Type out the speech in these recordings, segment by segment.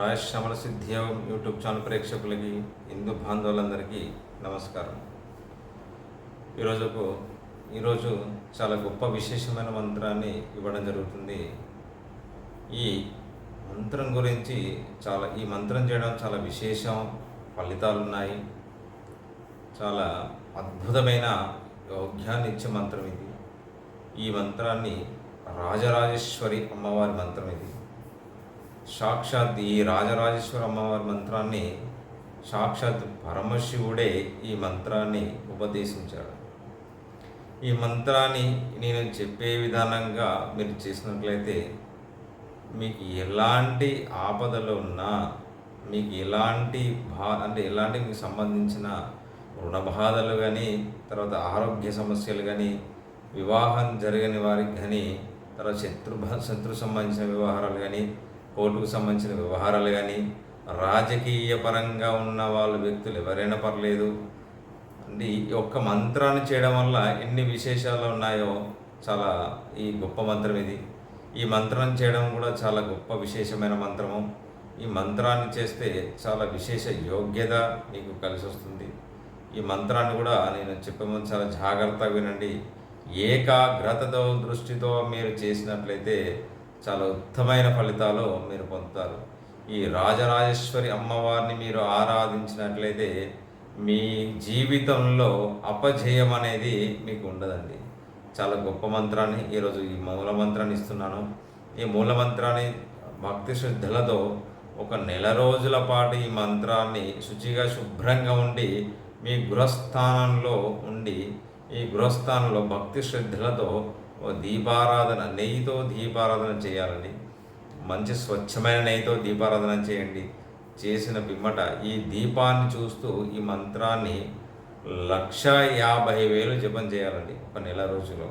రాజశ్యామల సిద్ధి YouTube channel ప్రేక్షకులకి హిందూ బాంధవులందరికీ నమస్కారం. ఈరోజుకు ఈరోజు చాలా గొప్ప విశేషమైన మంత్రాన్ని ఇవ్వడం జరుగుతుంది. ఈ మంత్రం గురించి చాలా ఈ మంత్రం చేయడం చాలా విశేషం ఫలితాలు ఉన్నాయి చాలా అద్భుతమైన యోగ్యాన్ని ఇచ్చే మంత్రం ఇది. ఈ మంత్రాన్ని రాజరాజేశ్వరి అమ్మవారి మంత్రం ఇది. సాక్షాత్ ఈ రాజరాజేశ్వర అమ్మవారి మంత్రాన్ని సాక్షాత్ పరమశివుడే ఈ మంత్రాన్ని ఉపదేశించాడు. ఈ మంత్రాన్ని నేను చెప్పే విధానంగా మీరు చేసినట్లయితే మీకు ఎలాంటి ఆపదలు ఉన్నా మీకు ఎలాంటి బా అంటే ఎలాంటి మీకు సంబంధించిన రుణ బాధలు కానీ తర్వాత ఆరోగ్య సమస్యలు కానీ వివాహం జరగని వారికి కానీ తర్వాత శత్రు శత్రు సంబంధించిన వ్యవహారాలు కానీ కోర్టుకు సంబంధించిన వ్యవహారాలు కానీ రాజకీయ పరంగా ఉన్న వాళ్ళు వ్యక్తులు ఎవరైనా పర్లేదు. అంటే ఈ ఒక్క మంత్రాన్ని చేయడం వల్ల ఎన్ని విశేషాలు ఉన్నాయో చాలా ఈ గొప్ప మంత్రం ఇది. ఈ మంత్రం చేయడం కూడా చాలా గొప్ప విశేషమైన మంత్రము. ఈ మంత్రాన్ని చేస్తే చాలా విశేష యోగ్యత మీకు కలిసి వస్తుంది. ఈ మంత్రాన్ని కూడా నేను చెప్పే ముందు చాలా జాగ్రత్తగా వినండి. ఏకాగ్రతతో దృష్టితో మీరు చేసినట్లయితే చాలా ఉత్తమైన ఫలితాలు మీరు పొందుతారు. ఈ రాజరాజేశ్వరి అమ్మవారిని మీరు ఆరాధించినట్లయితే మీ జీవితంలో అపజయం అనేది మీకు ఉండదండి. చాలా గొప్ప మంత్రాన్ని ఈరోజు ఈ మూల మంత్రాన్ని ఇస్తున్నాను. ఈ మూల మంత్రాన్ని భక్తి శ్రద్ధలతో ఒక నెల రోజుల పాటు ఈ మంత్రాన్ని శుచిగా శుభ్రంగా ఉండి మీ గృహస్థానంలో ఉండి ఈ గృహస్థానంలో భక్తి శ్రద్ధలతో దీపారాధన నెయ్యితో దీపారాధన చేయాలండి. మంచి స్వచ్ఛమైన నెయ్యితో దీపారాధన చేయండి. చేసిన పిమ్మట ఈ దీపాన్ని చూస్తూ ఈ మంత్రాన్ని లక్ష యాభై వేలు జపం చేయాలండి ఒక నెల రోజులో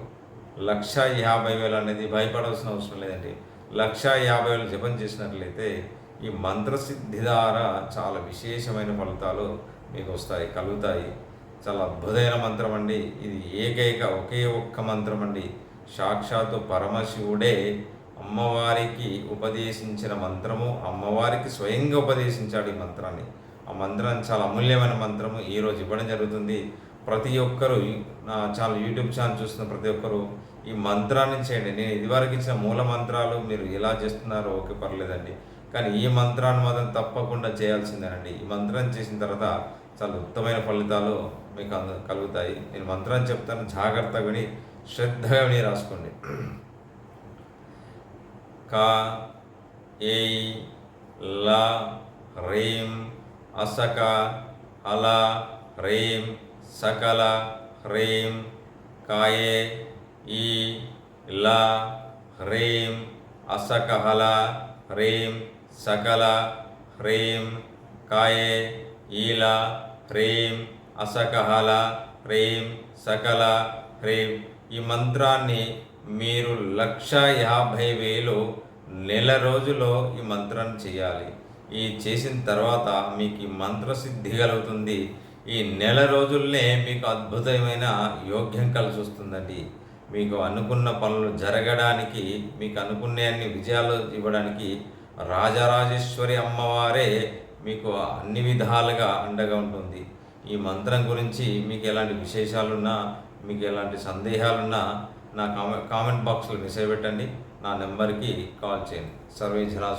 లక్ష యాభై వేలు అనేది భయపడాల్సిన అవసరం లేదండి. లక్ష యాభై వేలు జపం చేసినట్లయితే ఈ మంత్రసిద్ధి ద్వారా చాలా విశేషమైన ఫలితాలు మీకు వస్తాయి కలుగుతాయి. చాలా అద్భుతమైన మంత్రం అండి. ఇది ఏకైక ఒకే ఒక్క మంత్రం అండి. సాక్షాత్తు పరమశివుడే అమ్మవారికి ఉపదేశించిన మంత్రము. అమ్మవారికి స్వయంగా ఉపదేశించాడు ఈ మంత్రాన్ని. ఆ మంత్రం చాలా అమూల్యమైన మంత్రము. ఈరోజు ఇవ్వడం జరుగుతుంది. ప్రతి ఒక్కరూ నా చాలా యూట్యూబ్ ఛానల్ చూస్తున్న ప్రతి ఒక్కరూ ఈ మంత్రాన్ని చేయండి. నేను ఇదివరకు ఇచ్చిన మూల మంత్రాలు మీరు ఎలా చేస్తున్నారో ఓకే పర్లేదండి. కానీ ఈ మంత్రాన్ని మాత్రం తప్పకుండా చేయాల్సిందేనండి. ఈ మంత్రం చేసిన తర్వాత చాలా ఉత్తమైన ఫలితాలు మీకు అంద కలుగుతాయి. నేను మంత్రం చెప్తాను. జాగ్రత్తగా విని శ్రద్ధగా విని రాసుకోండి. క ఏ ల హ్రీం అసక అల హ్రీం సకల హ్రీం కాయే ఈ ల హ్రీం అసకహల హ్రీం సకల హ్రీం కాయే ఈల హ్రీం అసకహల హ్రీం సకల హ్రీం ఈ మంత్రాన్ని మీరు లక్ష యాభై వేలు నెల రోజులో ఈ మంత్రాన్ని చేయాలి. ఈ చేసిన తర్వాత మీకు ఈ మంత్రసిద్ధి కలుగుతుంది. ఈ నెల రోజుల్నే మీకు అద్భుతమైన యోగ్యం కలిసి వస్తుందండి మీకు అనుకున్న పనులు జరగడానికి మీకు అనుకునే అన్ని విజయాలు ఇవ్వడానికి రాజరాజేశ్వరి అమ్మవారే మీకు అన్ని విధాలుగా అండగా ఉంటుంది. ఈ మంత్రం గురించి మీకు ఎలాంటి విశేషాలున్నా మీకు ఎలాంటి సందేహాలున్నా నా కామెంట్ కామెంట్ బాక్స్లో మెసేజ్ పెట్టండి. నా నెంబర్కి కాల్ చేయండి. సర్వే జనా